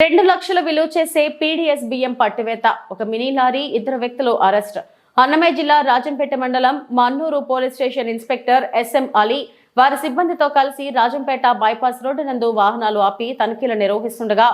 రెండు లక్షల విలువ చేసే పీడీఎస్ బియ్యం పట్టివేత. ఒక మినీ లారీ ఇద్దరు వ్యక్తులు అరెస్ట్. అన్నమయ్య జిల్లా రాజంపేట మండలం Mannur police station inspector SM Ali వారి సిబ్బందితో కలిసి రాజంపేట బైపాస్ రోడ్డు నందు వాహనాలు ఆపి తనిఖీలు నిర్వహిస్తుండగా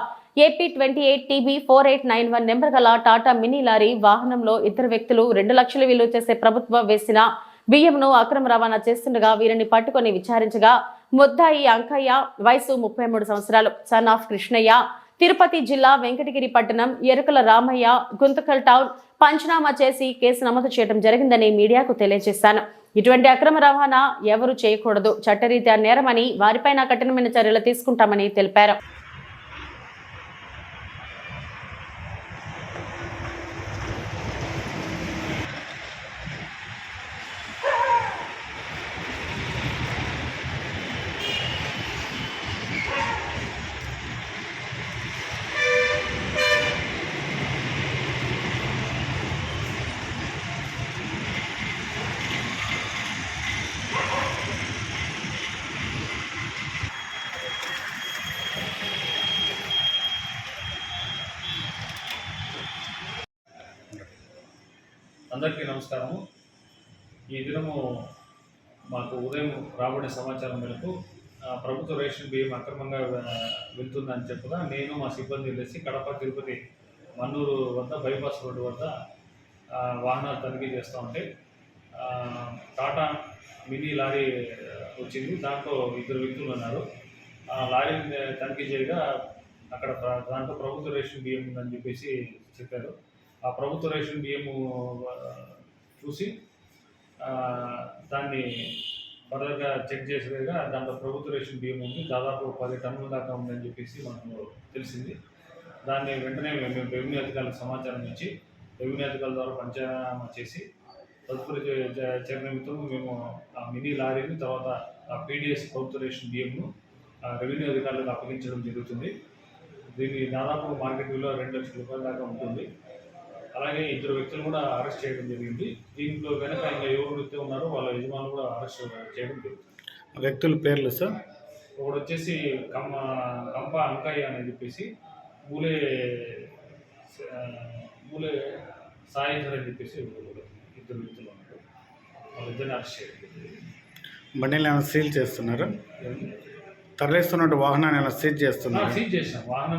AP twenty eight TB four eight nine one number గల టాటా మినీ లారీ వాహనంలో ఇద్దరు వ్యక్తులు రెండు లక్షల విలువ చేసే ప్రభుత్వం వేసిన బియ్యంను అక్రమ రవాణా చేస్తుండగా వీరిని పట్టుకొని విచారించగా ముద్దాయి అంకయ్య వయసు ముప్పై మూడు సంవత్సరాలు సన్ ఆఫ్ కృష్ణయ్య తిరుపతి జిల్లా వెంకటగిరి పట్టణం ఎరుకల రామయ్య గుంతకల్ టౌన్ పంచనామా చేసి కేసు నమోదు చేయడం జరిగిందని మీడియాకు తెలియజేశాను. ఇటువంటి అక్రమ రవాణా ఎవరు చేయకూడదు. చట్టరీత్యా నేరమని వారిపైన కఠినమైన చర్యలు తీసుకుంటామని తెలిపారు. అందరికీ నమస్కారము. ఈ దినము మాకు ఉదయం రాబడిన సమాచారం మేరకు ప్రభుత్వ రేషన్ బియ్యం అక్రమంగా వెళ్తుందని చెప్పగా నేను మా సిబ్బంది వెళ్ళేసి కడప తిరుపతి మన్నూరు వద్ద బైపాస్ రోడ్డు వద్ద వాహనాలు తనిఖీ చేస్తూ ఉంటే టాటా మినీ లారీ వచ్చింది. దాంట్లో ఇద్దరు వ్యక్తులు ఉన్నారు. ఆ లారీని తనిఖీ చేయగా అక్కడ దాంట్లో ప్రభుత్వ రేషన్ బియ్యం ఉందని చెప్పేసి చెప్పారు. ఆ ప్రభుత్వ రేషన్ బియ్యము చూసి దాన్ని ఫర్దర్గా చెక్ చేసేదిగా దాంట్లో ప్రభుత్వ రేషన్ బియ్యం ఉంది. దాదాపు పది టన్నుల దాకా ఉందని చెప్పేసి మనకు తెలిసింది. దాన్ని వెంటనే మేము రెవెన్యూ అధికారులకు సమాచారం ఇచ్చి రెవెన్యూ అధికారుల ద్వారా పంచనామా చేసి తదుపరి చర్య నిమిత్తం మేము ఆ మినీ లారీని తర్వాత ఆ పీడిఎస్ ప్రభుత్వ రేషన్ బియ్యంను ఆ రెవెన్యూ అధికారులకు అప్పగించడం జరుగుతుంది. దీని దాదాపు మార్కెట్ విలువ రెండు లక్షల రూపాయల దాకా ఉంటుంది. అలాగే ఇద్దరు వ్యక్తులు కూడా అరెస్ట్ చేయడం జరిగింది. దీంట్లో వెనక ఇంకా ఎవరు వ్యక్తి ఉన్నారో వాళ్ళ యజమానులు కూడా అరెస్ట్ చేయడం జరుగుతుంది. వ్యక్తుల పేర్లు సార్? ఒకడు వచ్చేసి కమ్మ కంప అంకయ్య అని చెప్పేసి మూలే మూలే సాయంత్రం అని చెప్పేసి ఇద్దరు వ్యక్తులు ఉన్నారు. వాళ్ళిద్దరిని అరెస్ట్ చేయడం. బండిని ఏమైనా సీల్ చేస్తున్నారు? తరలిస్తున్నట్టు వాహనాన్ని ఏమైనా సీజ్ చేస్తున్నారు? సీజ్ చేసాం వాహనం